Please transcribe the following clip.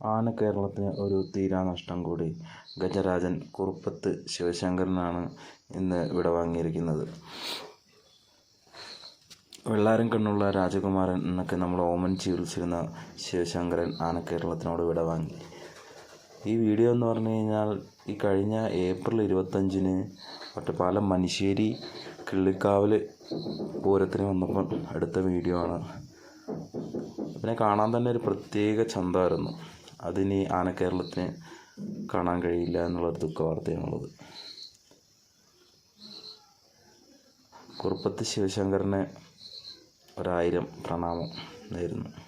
ആന കേരളത്തിന് ഒരു തീരാനഷ്ടം കൂടി. ഗജരാജൻ കുറുപ്പത്ത് ശിവശങ്കരനാണ് ഇന്ന് ഇവിടെ വാങ്ങിയിരിക്കുന്നത്. വെള്ളാരം കണ്ണുള്ള രാജകുമാരൻ എന്നൊക്കെ നമ്മൾ ഓമൻ ചികിത്സിക്കുന്ന ശിവശങ്കരൻ ആണ് കേരളത്തിനോട് വിടവാങ്ങി ഈ വീഡിയോ എന്ന് പറഞ്ഞു കഴിഞ്ഞാൽ ഈ കഴിഞ്ഞ ഏപ്രിൽ ഇരുപത്തഞ്ചിന് ഒറ്റപ്പാലം മനിശ്ശേരി കിള്ളിക്കാവിൽ പൂരത്തിന് വന്നപ്പോൾ എടുത്ത വീഡിയോ ആണ്. അതിനെ കാണാൻ തന്നെ ഒരു പ്രത്യേക ചന്തമായിരുന്നു. അതിനി ആന കേരളത്തിന് കാണാൻ കഴിയില്ല എന്നുള്ളൊരു ദുഃഖ വാർത്തയാണുള്ളത് കുറുപ്പത്ത് ശിവശങ്കറിന് ഒരായിരം പ്രണാമം നേരുന്നു.